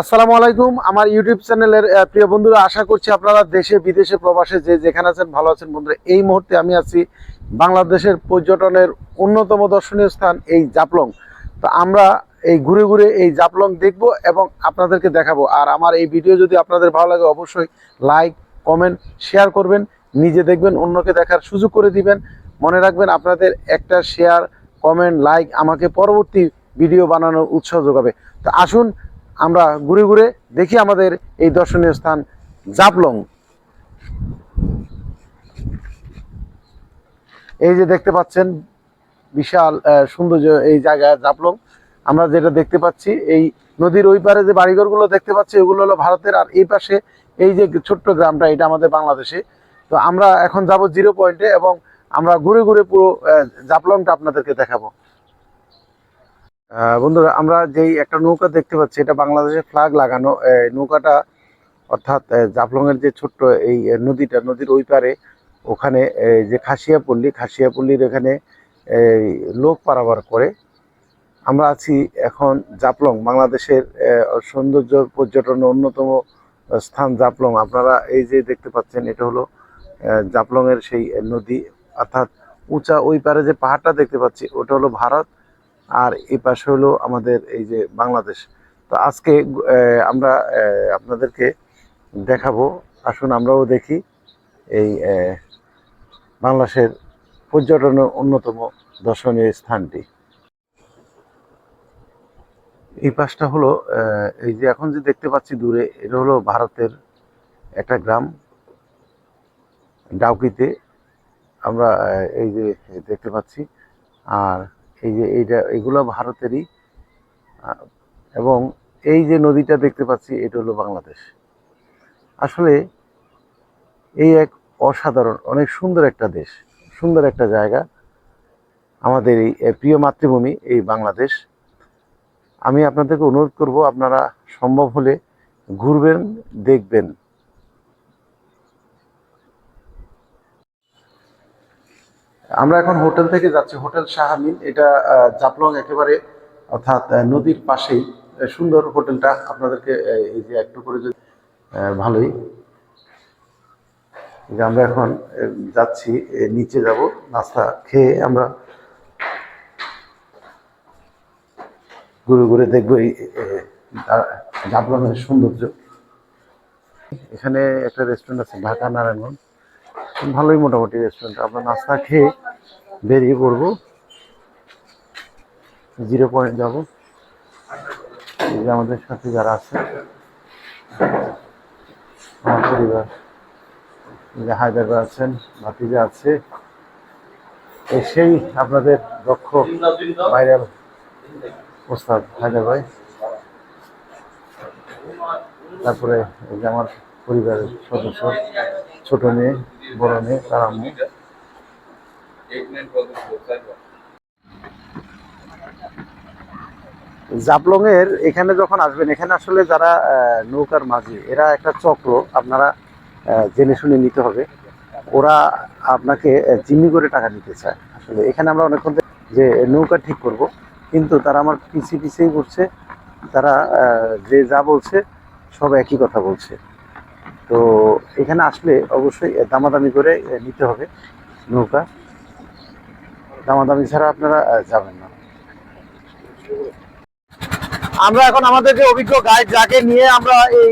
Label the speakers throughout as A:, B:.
A: আসসালামু আলাইকুম। আমার ইউটিউব চ্যানেলের প্রিয় বন্ধুরা, আশা করছি আপনারা দেশে, বিদেশে, প্রবাসে যে যেখানে আছেন ভালো আছেন বন্ধুরা, এই মুহূর্তে আমি আছি বাংলাদেশের পর্যটনের অন্যতম দর্শনীয় স্থান, এই জাপলং। তো আমরা এই ঘুরে ঘুরে এই জাপলং দেখব এবং আপনাদেরকে দেখাবো। আর আমার এই ভিডিও যদি আপনাদের ভালো লাগে, অবশ্যই লাইক, কমেন্ট, শেয়ার করবেন, নিজে দেখবেন, অন্যকে দেখার সুযোগ করে দিবেন। মনে রাখবেন, আপনাদের একটা শেয়ার, কমেন্ট, লাইক আমাকে পরবর্তী ভিডিও বানানোর উৎসাহ যোগাবে। তো আসুন আমরা ঘুরে ঘুরে দেখি আমাদের এই দর্শনীয় স্থান জাপলং এই যে দেখতে পাচ্ছেন বিশাল সৌন্দর্য এই জায়গায় জাপলং আমরা যেটা দেখতে পাচ্ছি, এই নদীর ওই পারে যে বাড়িঘরগুলো দেখতে পাচ্ছি, ওগুলো হলো ভারতের। আর এই পাশে এই যে ছোট্ট গ্রামটা, এটা আমাদের বাংলাদেশে। তো আমরা এখন যাব জিরো পয়েন্টে এবং আমরা ঘুরে ঘুরে পুরো জাপলংটা আপনাদেরকে দেখাবো। বন্ধুরা আমরা যেই একটা নৌকা দেখতে পাচ্ছি এটা বাংলাদেশের ফ্ল্যাগ লাগানো নৌকাটা অর্থাৎ জাফলংয়ের যে ছোট্ট এই নদীটা নদীর ওই পারে ওখানে যে খাসিয়াপল্লী খাসিয়াপল্লীর এখানে লোক পারাবার করে। আমরা আছি এখন জাফলং বাংলাদেশের সৌন্দর্য পর্যটনের অন্যতম স্থান জাফলং। আপনারা এই যে দেখতে পাচ্ছেন এটা হলো আহ, জাফলংয়ের সেই নদী। অর্থাৎ উঁচা ওই পারে যে পাহাড়টা দেখতে পাচ্ছি ওটা হলো ভারত। আর এই পাশে হলো আমাদের এই যে বাংলাদেশ। তো আজকে আমরা আপনাদেরকে দেখাবো, আসুন আমরাও দেখি এই বাংলাদেশের পর্যটনের অন্যতম দর্শনীয় স্থানটি। এই পাশটা হলো এই যে এখন যে দেখতে পাচ্ছি দূরে, এটা হলো ভারতের একটা গ্রাম, ডাউকিতে। আমরা এই যে দেখতে পাচ্ছি, আর এই যে এইটা, এগুলো ভারতেরই। এবং এই যে নদীটা দেখতে পাচ্ছি, এটা হলো বাংলাদেশ। আসলে এই এক অসাধারণ, অনেক সুন্দর একটা দেশ, সুন্দর একটা জায়গা। আমাদের এই প্রিয় মাতৃভূমি, এই বাংলাদেশ। আমি আপনাদেরকে অনুরোধ করব, আপনারা সম্ভব হলে ঘুরবেন, দেখবেন। আমরা এখন হোটেল থেকে যাচ্ছি, হোটেল শাহামিন। এটা জাপলং একেবারে, অর্থাৎ নদীর পাশেই। সুন্দর হোটেলটা আপনাদেরকে এই যে একটু করে যদি ভালোই। যে আমরা এখন যাচ্ছি নিচে যাব, নাস্তা খেয়ে আমরা ঘুরে ঘুরে দেখব এই জাফলংয়ের সৌন্দর্য। এখানে একটা রেস্টুরেন্ট আছে, ঢাকা নারায়ণগঞ্জ। ভালোই মোটামুটি রেস্টুরেন্ট আমরা নাস্তা খেয়ে বেরিয়ে পড়ব। জিরো পয়েন্ট যাব। আমাদের সাথে যারা আছে, আমার পরিবার যে হায়দার আছেন, ভাতিজা আছে। এসেই আপনাদের দক্ষ ভাইরাল ওস্তাদ হায়দার ভাই। তারপরে যে আমার পরিবারের সদস্য। ছোট মেয়ে, বড় মেয়ে, তার আম্মু এর এখানে যখন আসবেন, এখানে আসলে যারা নৌকার মাঝি, এরা একটা চক্র, আপনারা জেনে শুনে নিতে হবে। ওরা আপনাকে জিম্মি করে টাকা নিতে চায়। আসলে এখানে আমরা অনেকক্ষণ যে নৌকা ঠিক করব, কিন্তু তারা আমার পিছিয়ে পিছিয়েই করছে তারা যে যা বলছে, সব একই কথা বলছে। তো এখানে আসলে অবশ্যই দামাদামি করে নিতে হবে নৌকা। দামাদামি ছাড়া আপনারা যাবেন না। আমরা এখন আমাদের যে অভিজ্ঞ গাইড, যাকে নিয়ে আমরা এই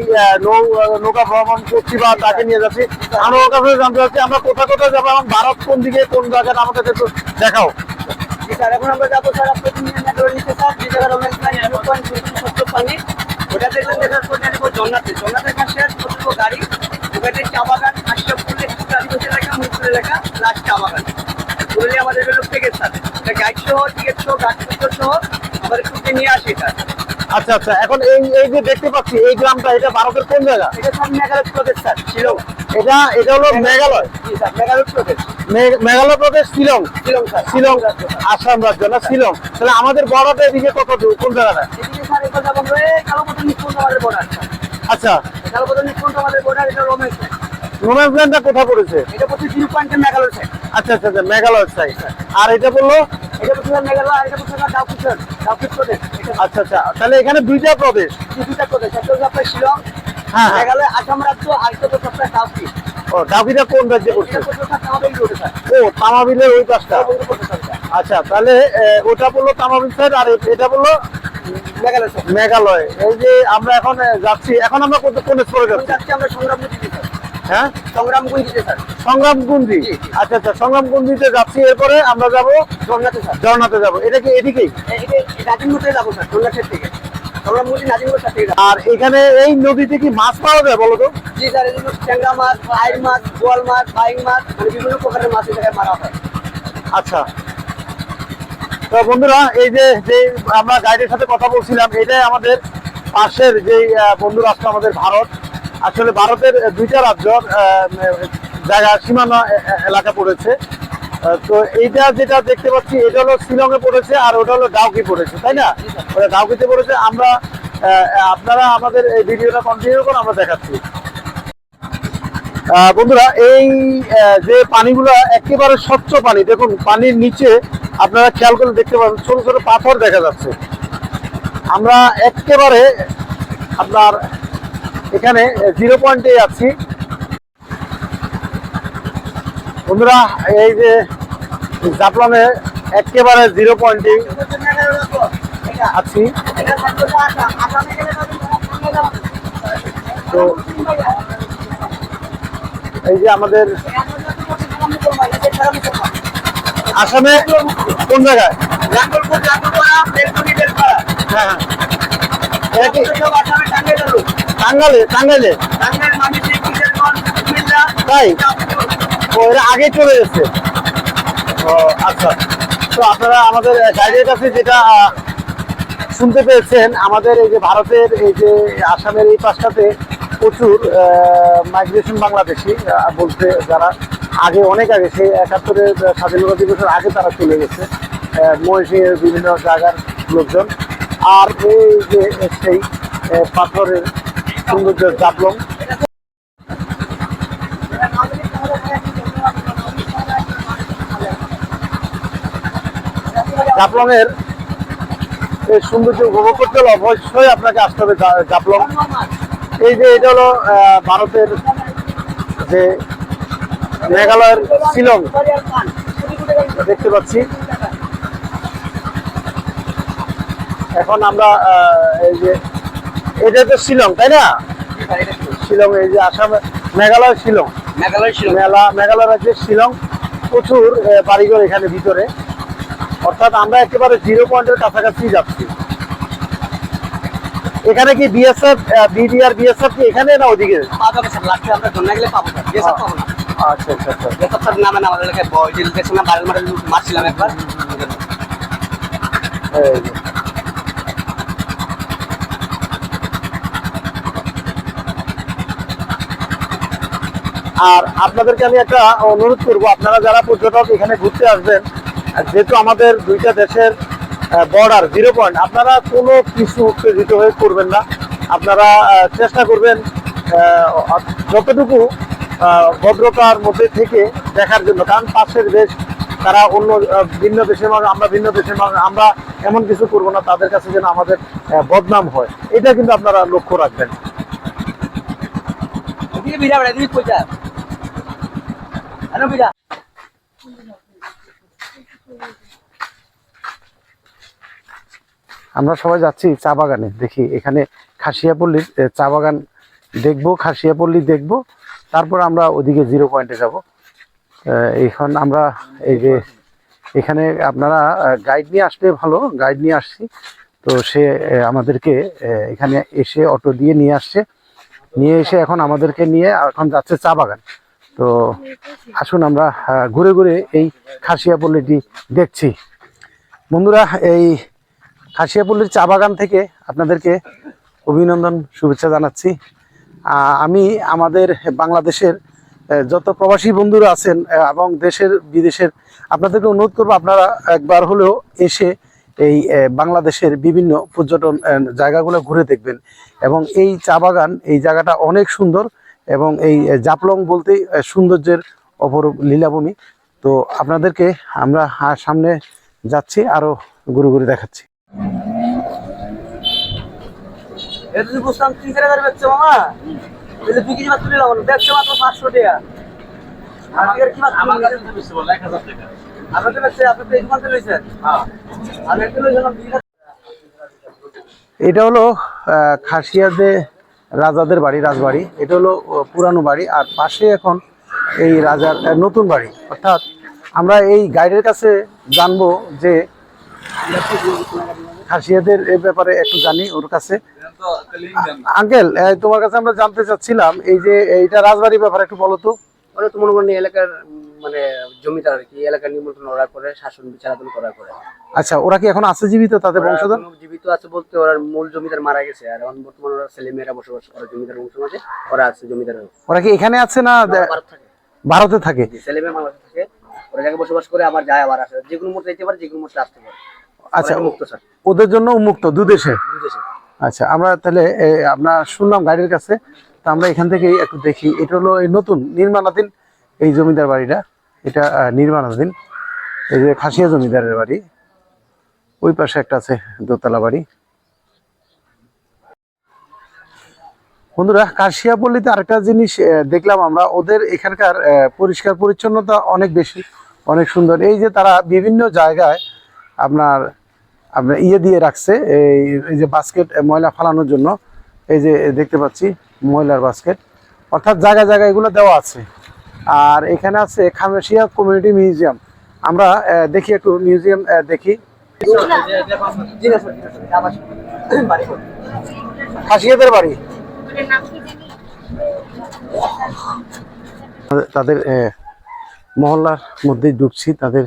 A: নৌকা ভ্রমণ করছি বা তাকে নিয়ে যাচ্ছি, আমরা জানতে চাচ্ছি, আমরা কোথায় কোথায় যাব এবং ভারত কোন দিকে, কোন জায়গাটা আমাদের একটু দেখাও।
B: এখন আমরা যাব স্যার ইন্ডিয়ান জন্নাতে জন্নাতের আর ছোট গাড়ি। ওখানে চা বাগান একটু আদিবাসী এলাকা মুসলিম এলাকা লাস্ট চা বাগান। বললে আমাদের হলো প্যাকেজ স্যার গাইড সহ টিকিট সহ গাড়িপত্র সহ আমাদের ছুটি নিয়ে আসি স্যার
A: আচ্ছা আচ্ছা। এখন এই এই যে দেখতে পাচ্ছি এই গ্রামটা এটা ভারতের কোন জায়গা?
B: এটা সব মেঘালয় প্রদেশ স্যার শিলং।
A: এটা এটা হলো মেঘালয়?
B: মেঘালয় প্রদেশ।
A: মেঘালয় প্রদেশ শিলং?
B: শিলং স্যার।
A: শিলং। আসাম রাজ্য না শিলং? তাহলে আমাদের বর্ডারটা এদিকে কত দূর? কোন জায়গাটা?
B: এদিকে স্যার যাব আমরা এই কালোপত্র নিষ্পন্ন আমাদের বর্ডার
A: আচ্ছা।
B: কালোপত্র নিষ্পন্ন আমাদের বর্ডার এটা পয়েন্টে মেঘালয়
A: আচ্ছা আচ্ছা আচ্ছা মেঘালয় সাইড আর এটা বলল?
B: মেঘালয়
A: আচ্ছা আচ্ছা তাহলে এখানে দুইটা প্রদেশ।
B: প্রদেশ শিলং
A: হ্যাঁ, হ্যাঁ।
B: আপনার ডাউকি
A: ও ও ওই। আচ্ছা তাহলে ওটা বলল তামাবিল সাইড আর এটা বলল
B: মেঘালয়
A: এই যে আমরা এখন যাচ্ছি এখন আমরা কোন স্পরে
B: এখন
A: যাচ্ছি?
B: আমরা সংগ্রামগুঞ্জিতে
A: হ্যাঁ?
B: সংগ্রামগুঞ্জিতে স্যার।
A: সংগ্রামকুঞ্জি
B: জি, জি।
A: আচ্ছা আচ্ছা সংগ্রামকুঞ্জিতে যাচ্ছি এরপরে আমরা যাব
B: ঝর্ণাতে স্যার।
A: ঝর্ণাতে যাব। এটা কি এদিকেই
B: যে যাব স্যার ঝর্ণাটের থেকে। সংগ্রামগুঞ্জি
A: আর এখানে এই নদীতে কি মাছ পাওয়া যায় বলো তো?
B: জি স্যার এই ট্যাংরা মাছ আইর মাছ বোয়াল মাছ বাইং মাছ মানে বিভিন্ন প্রকারের মাছ জায়গায় মারা হয়।
A: আচ্ছা। বন্ধুরা, এই যে যে আমরা গাইডের সাথে কথা বলছিলাম, এটাই আমাদের পাশের যে বন্ধু রাষ্ট্র আমাদের ভারত। আসলে ভারতের দুইটা রাজ্য জায়গা, সীমানা এলাকা পড়েছে। তো এইটা যেটা দেখতে পাচ্ছি, এটা হলো শিলংয়ে পড়েছে আর ওটা হলো ডাউকি পড়েছে, তাই না? ওটা ডাউকিতে পড়েছে। আমরা আপনারা আমাদের এই ভিডিওটা কন্টিনিউ করে আমরা দেখাচ্ছি। বন্ধুরা, এই যে পানিগুলো একেবারে স্বচ্ছ পানি, দেখুন, পানির নিচে আপনারা খেয়াল করে দেখতে পাবেন, ছোট ছোট পাথর দেখা যাচ্ছে। আমরা একেবারে আপনার এখানে জিরো পয়েন্টে আছি। বন্ধুরা, এই যে জাফলনে একেবারে জিরো পয়েন্টে আছি। তো এই যে আমাদের আসামে কোন জায়গায়? হ্যাঁ হ্যাঁ। তাই? ও আগে চলে গেছে। ও আচ্ছা। তো আপনারা আমাদের গাইডের কাছে যেটা শুনতে পেয়েছেন, আমাদের এই যে ভারতের এই যে আসামের এই পাশটাতে প্রচুর মাইগ্রেশন বাংলাদেশি বলতে যারা আগে, অনেক আগে, সেই একাত্তরের স্বাধীনতা দিবসের আগে তারা চলে গেছে। মহিষের বিভিন্ন জায়গার লোকজন। আর এই যে সেই পাথরের সৌন্দর্য জাপলং জাপলংয়ের এই সৌন্দর্য উপভোগ করতে হলে অবশ্যই আপনাকে আসতে হবে জাপলং এই যে এটা হলো ভারতের যে মেঘালয়ের শিলং দেখতে পাচ্ছি। এখন আমরা এই যে এটা তো শিলং তাই না? শিলং এই যে আসাম মেঘালয় শিলং।
B: মেঘালয়
A: মেলা মেঘালয় রাজ্যের শিলং প্রচুর বাড়িঘর এখানে ভিতরে। অর্থাৎ আমরা একেবারে জিরো পয়েন্টের কাছাকাছি যাচ্ছি। এখানে কি বিএসএফ বিডিআর বিএসএফ কি এখানে না ওদিকে?
B: পাওয়া যাবে স্যার লাস্টে আমরা জন্য গেলে পাবো স্যার। পাবো না।
A: আচ্ছা আচ্ছা আচ্ছা।
B: গেছে স্যার নামে না আমাদের এলাকায় বয় যে গেছে না বাড়ির মাঠে মারছিলাম একবার।
A: আর আপনাদেরকে আমি একটা অনুরোধ করব আপনারা যারা পর্যটক এখানে ঘুরতে আসবেন যেহেতু আমাদের দুইটা দেশের বর্ডার জিরো পয়েন্ট আপনারা কোনো কিছু উত্তেজিত হয়ে করবেন না। আপনারা চেষ্টা করবেন যতটুকু ভদ্রতার মধ্যে থেকে দেখার জন্য। কারণ পাশের দেশ, তারা অন্য ভিন্ন দেশের মানুষ, আমরা ভিন্ন দেশের মানুষ, আমরা এমন কিছু করব না, তাদের কাছে যেন আমাদের বদনাম হয়। এটা কিন্তু আপনারা লক্ষ্য রাখবেন।
B: এদিকে বিড়া বেড়া এদিকে কইতা আনো বিড়া
C: আমরা সবাই যাচ্ছি চা বাগানে, দেখি এখানে খাসিয়াপল্লির চা বাগান দেখব, খাসিয়াপল্লি দেখব, তারপর আমরা ওদিকে জিরো পয়েন্টে যাব। এখন আমরা এই যে এখানে আপনারা গাইড নিয়ে আসলে ভালো, গাইড নিয়ে আসছি। তো সে আমাদেরকে এখানে এসে অটো দিয়ে নিয়ে আসছে। নিয়ে এসে এখন আমাদেরকে নিয়ে এখন যাচ্ছে চা বাগান। তো আসুন আমরা ঘুরে ঘুরে এই খাসিয়াপল্লিটি দেখছি। বন্ধুরা, এই খাসিয়াপল্লির চা বাগান থেকে আপনাদেরকে অভিনন্দন শুভেচ্ছা জানাচ্ছি। আমি আমাদের বাংলাদেশের যত প্রবাসী বন্ধুরা আছেন এবং দেশের বিদেশের আপনাদেরকে অনুরোধ করব আপনারা একবার হলেও এসে এই বাংলাদেশের বিভিন্ন পর্যটন জায়গাগুলো ঘুরে দেখবেন। এবং এই চা বাগান এই জায়গাটা অনেক সুন্দর এবং এই জাপলং বলতেই আহ, সৌন্দর্যের অপরূপ লীলাভূমি। তো আপনাদেরকে আমরা সামনে
A: যাচ্ছি আরও ঘুরে ঘুরে দেখাচ্ছি।
B: এটা যদি বুঝতাম তিন চার হাজার বেচছে মামা। তাহলে দুই কেজি মাছ তুলে লাগানো দেখছে মাত্র পাঁচশো টাকা। আমাদের কি মাছ আমার কাছে আপনার তো বেচছে আপনি তো এই দোকান থেকে লইছেন আমি একটা লইছিলাম
A: এটা হলো খাসিয়াতে রাজাদের বাড়ি রাজবাড়ি। এটা হলো পুরানো বাড়ি। আর পাশে এখন এই রাজার নতুন বাড়ি। অর্থাৎ আমরা এই গাইডের কাছে জানব যে খাসিয়াদের এই ব্যাপারে একটু জানি ওর কাছে। আঙ্কেল তোমার কাছে আমরা জানতে চাচ্ছিলাম এই যে এইটা রাজবাড়ির ব্যাপারে একটু বলো তো।
D: মনে এলাকার মানে জমিদার আর কি এলাকার নিমন্ত্রণ ওরা করে শাসন বিচারাধন করা করে?
A: আচ্ছা ওরা কি এখন আছে জীবিত তাদের বংশধর?
D: জীবিত আছে বলতে ওরা মূল জমিদার মারা গেছে আর এখন বর্তমানে ওরা ছেলে মেয়েরা বসবাস করে জমিদার বংশ মাঝে ওরা আছে জমিদার।
A: ওরা কি এখানে আছে না
D: ভারত থাকে। ছেলে মেয়ে থাকে। ওরা জায়গায় বসবাস করে আবার যায় আবার আসে। যে কোনো মুহূর্তে যেতে পারে যে কোনো মুহূর্তে আসতে পারে।
A: আচ্ছা ওদের জন্য উন্মুক্ত দুদেশে আচ্ছা আমরা তাহলে আমরা শুনলাম গাড়ির কাছে তো আমরা এখান থেকে একটু দেখি। এটা হলো এই নতুন নির্মাণাধীন এই জমিদার বাড়িটা। এটা নির্মাণাধীন। এই যে খাসিয়া জমিদারের বাড়ি। ওই পাশে একটা আছে দোতলা বাড়ি। বন্ধুরা কাশিয়া পল্লীতে আরেকটা জিনিস দেখলাম আমরা ওদের এখানকার পরিষ্কার পরিচ্ছন্নতা অনেক বেশি অনেক সুন্দর। এই যে তারা বিভিন্ন জায়গায় আপনার আপনার ইয়ে দিয়ে রাখছে, এই এই যে বাস্কেট ময়লা ফালানোর জন্য। এই যে দেখতে পাচ্ছি, ময়লার বাস্কেট অর্থাৎ জায়গায় জায়গায় এগুলো দেওয়া আছে। আর এখানে আছে খামেশিয়া কমিউনিটি মিউজিয়াম আমরা দেখি একটু মিউজিয়াম দেখি। খাসিয়াদের বাড়ি। তাদের- মহল্লার মধ্যে ঢুকছি। তাদের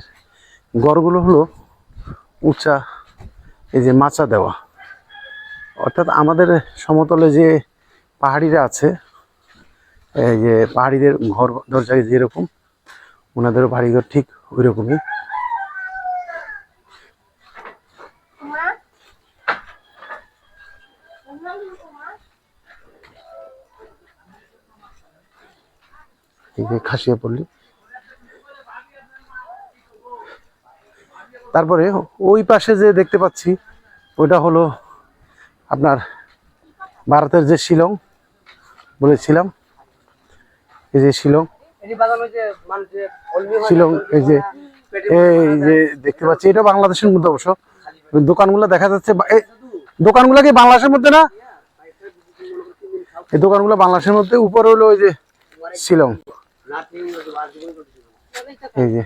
A: গড়গুলো হলো উঁচা এই যে মাচা দেওয়া। অর্থাৎ আমাদের সমতলে যে পাহাড়িরা আছে, এই যে পাহাড়িদের ঘর দরজা যেরকম, ওনাদেরও বাড়িঘর ঠিক ওই রকমই এই যে খাসিয়া পল্লী। তারপরে ওই পাশে যে দেখতে পাচ্ছি ওটা হলো আপনার ভারতের যে শিলং বলেছিলাম, এই যে শিলং। শিলং, এই যে এই যে দেখতে পাচ্ছি, এটা বাংলাদেশের মধ্যে অবশ্য। দোকানগুলো দেখা যাচ্ছে দোকানগুলো কি বাংলাদেশের মধ্যে না? এই দোকানগুলো বাংলাদেশের মধ্যে, উপরে হলো ওই যে শিলং। এই যে।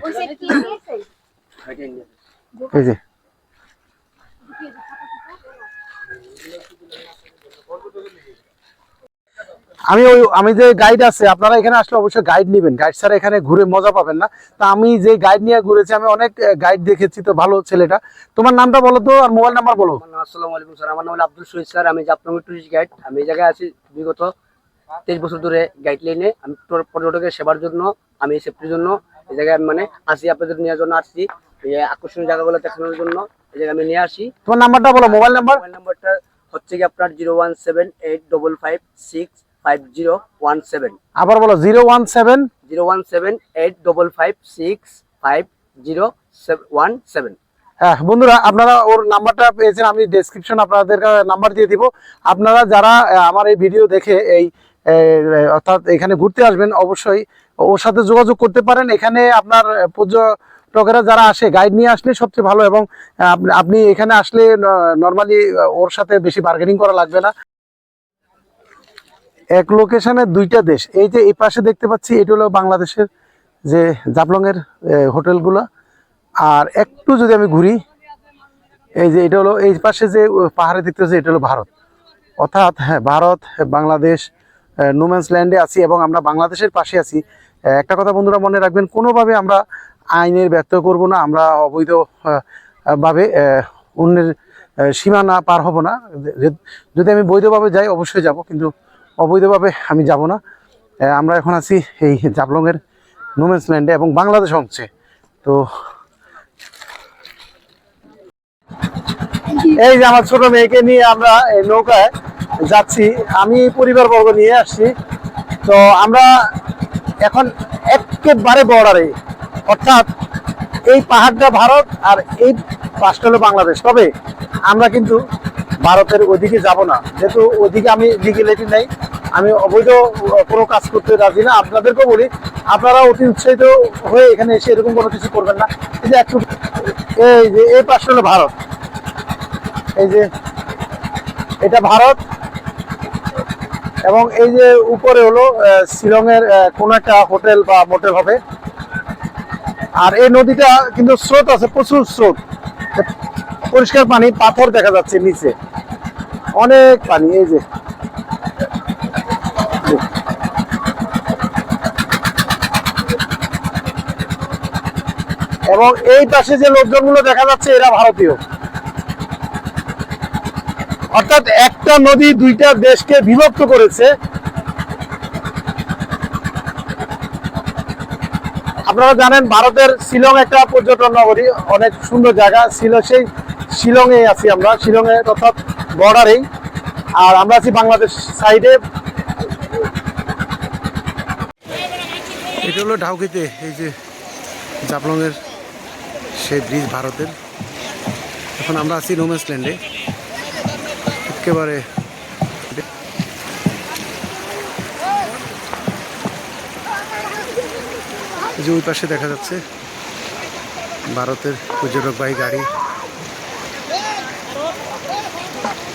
A: এই যে। আমি ওই আমি যে গাইড আছে, আপনারা এখানে আসলে অবশ্যই গাইড নেবেন। গাইড ছাড়া এখানে ঘুরে মজা পাবেন না। তা আমি যে গাইড নিয়ে ঘুরেছি, আমি অনেক গাইড দেখেছি তো ভালো ছেলেটা। তোমার নামটা বলো তো আর মোবাইল নাম্বার বলো।
D: আসসালামু আলাইকুম, স্যার। আমার নাম আব্দুল শহীদ, স্যার। আমি জাফলং টুরিস্ট গাইড আমি এই জায়গায় আছি বিগত তেইশ বছর ধরে গাইড লাইনে আমি পর- পর্যটকের সেবার জন্য, আমি সেফটির জন্য এই জায়গায় মানে আসি, আপনাদের নেওয়ার জন্য আসছি। আকর্ষণীয় জায়গাগুলো দেখানোর জন্য এই জায়গায় আমি নিয়ে আসি।
A: তোমার নাম্বারটা বলো মোবাইল নাম্বার
D: মোবাইল নাম্বারটা হচ্ছে কি আপনার zero one seven eight double five six five zero one seven.
A: আবার বলো zero one seven?
D: Zero one seven eight double five six five zero one seven.
A: হ্যাঁ বন্ধুরা আপনারা ওর নাম্বারটা পেয়েছেন আমি ডেসক্রিপশন আপনাদের নাম্বার দিয়ে দিব। আপনারা যারা আমার এই ভিডিও দেখে এই অর্থাৎ এখানে ঘুরতে আসবেন অবশ্যই ওর সাথে যোগাযোগ করতে পারেন। এখানে আপনার আহ, পর্যটকেরা যারা আসে গাইড নিয়ে আসলে সবচেয়ে ভালো এবং আপনি- এখানে আসলে নর্মালি ওর সাথে বেশি বার্গেনিং করা লাগবে না। এক লোকেশনে দুইটা দেশ। এই যে এই পাশে দেখতে পাচ্ছি, এটা হলো বাংলাদেশের যে জাফলংয়ের হোটেলগুলো। আর একটু যদি আমি ঘুরি, এই যে এটা হলো, এই পাশে যে পাহাড়ে দেখতে পাচ্ছি, এটা হলো ভারত। অর্থাৎ হ্যাঁ ভারত, বাংলাদেশ নোম্যান্স ল্যান্ডে আছি এবং আমরা বাংলাদেশের পাশে আছি। একটা কথা বন্ধুরা মনে রাখবেন, কোনোভাবে আমরা আইনের ব্যর্থ করব না আমরা অবৈধ আহ, ভাবে আহ, অন্যের সীমা না পার হব না। যদি আমি বৈধভাবে যাই অবশ্যই যাব কিন্তু অবৈধভাবে আমি যাব না। আমরা এখন আছি এই জাবলংয়ের নোম্যান্স ল্যান্ডে এবং বাংলাদেশ অংশে। তো এই যে আমার ছোট মেয়েকে নিয়ে আমরা এই নৌকায় যাচ্ছি আমি পরিবারবর্গ নিয়ে আসছি। তো আমরা এখন একেবারে বর্ডারে অর্থাৎ
E: এই পাহাড়টা ভারত আর এই পাশটা হলো বাংলাদেশ। তবে আমরা কিন্তু ভারতের ওইদিকে যাব না। যেহেতু ওইদিকে আমি লিগেলিটি নেই, আমি অবৈধ কোনো কাজ করতে রাজি না। আপনাদেরকেও বলি, আপনারা অতি উৎসাহিত হয়ে এখানে এসে এরকম কোনো কিছু করবেন না। এই যে একটু, এই যে এই পাশটা হলো ভারত। এই যে এটা ভারত এবং এই যে উপরে হলো শিলংয়ের কোনো একটা হোটেল বা মোটেল হবে। আর এই নদীটা কিন্তু স্রোত আছে, প্রচুর স্রোত। পরিষ্কার পানি, পাথর দেখা যাচ্ছে নিচে। অনেক পানি, এই যে। এবং এই পাশে যে লোকজনগুলো দেখা যাচ্ছে, এরা ভারতীয়। অর্থাৎ একটা নদী দুইটা দেশকে বিভক্ত করেছে। আপনারা জানেন ভারতের শিলং একটা পর্যটন নগরী, অনেক সুন্দর জায়গা। ছিল সেই শিলংয়ে আছি আমরা। শিলংয়ে অর্থাৎ বর্ডারেই। আর আমরা আছি বাংলাদেশ সাইডে।
A: এটা হলো ঢাউকিতে, এই যে জাপলংয়ের সেই ব্রিজ ভারতের। এখন আমরা আছি রোমেন্স ল্যান্ডে একেবারে যে ওই পাশে দেখা যাচ্ছে ভারতের পর্যটকবাহী গাড়ি।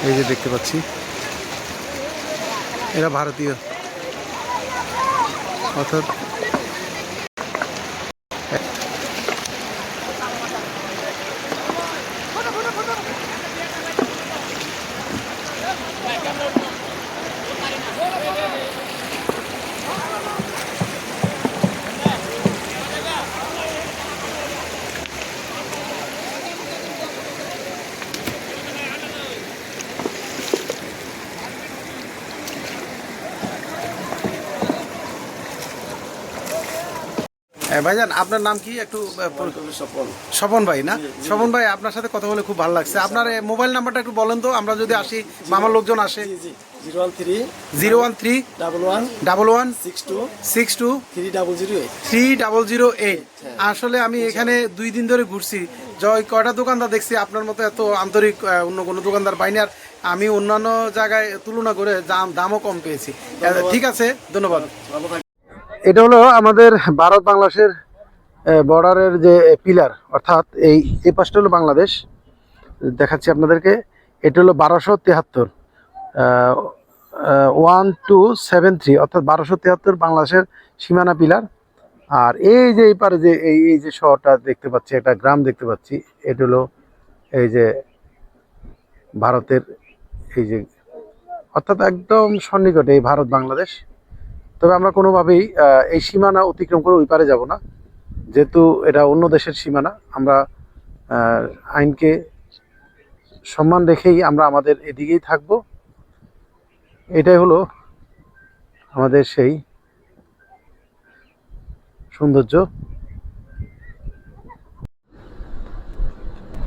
A: এই যে দেখতে পাচ্ছি। এরা ভারতীয়। অর্থাৎ ভাইজান আপনার নাম কি? একটু স্বপন। স্বপন ভাই না? স্বপন ভাই আপনার সাথে কথা বলে খুব ভালো লাগছে। আপনার মোবাইল নাম্বারটা একটু বলেন তো আমরা যদি আসি বা আমার লোকজন আসে।
E: Zero one three double one
A: double one
E: six two
A: six two
E: three double zero eight.
A: Three double zero eight. আসলে আমি এখানে দুই দিন ধরে ঘুরছি। জয় কয়টা দোকানদার দেখছি? আপনার মতো এত আন্তরিক অন্য কোনো দোকানদার পাইনি। আর আমি অন্যান্য জায়গায় তুলনা করে দাম দামও কম পেয়েছি। ঠিক আছে ধন্যবাদ। এটা হলো আমাদের ভারত বাংলাদেশের বর্ডারের যে পিলার অর্থাৎ এই এই পাশটা হলো বাংলাদেশ। দেখাচ্ছি আপনাদেরকে, এটা হলো বারোশো তিয়াত্তর ওয়ান টু সেভেন থ্রি অর্থাৎ বারোশো তিয়াত্তর বাংলাদেশের সীমানা পিলার আর এই যে এই পারে যে, এই এই যে শহরটা দেখতে পাচ্ছি, একটা গ্রাম দেখতে পাচ্ছি, এটা হলো এই যে ভারতের এই যে, অর্থাৎ একদম সন্নিকটে এই ভারত বাংলাদেশ তবে আমরা কোনোভাবেই এই সীমানা অতিক্রম করে ওই পারে যাব না। যেহেতু এটা অন্য দেশের সীমানা, আমরা আইনকে সম্মান রেখেই আমরা আমাদের এদিকেই থাকব। এটাই হলো আমাদের সেই সৌন্দর্য।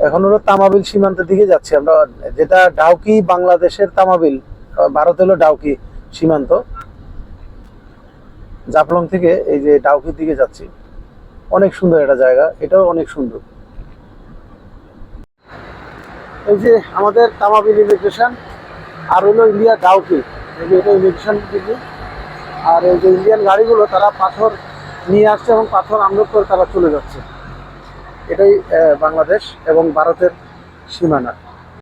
A: এখন হলো তামাবিল সীমান্তের দিকে যাচ্ছি আমরা। যেটা ডাউকি বাংলাদেশের তামাবিল, ভারত হলো ডাউকি সীমান্ত। জাফলং থেকে এই যে ডাউকির দিকে যাচ্ছি। অনেক সুন্দর একটা জায়গা, এটাও অনেক সুন্দর। এই যে আমাদের তামাবিল ইমিগ্রেশন আর হলো ইন্ডিয়া ডাউকি। এই যে এটা ইমিগ্রেশন দিকে আর এই যে ইন্ডিয়ান গাড়িগুলো, তারা পাথর নিয়ে আসছে এবং পাথর আনলোড করে তারা চলে যাচ্ছে। এটাই বাংলাদেশ এবং ভারতের সীমানা।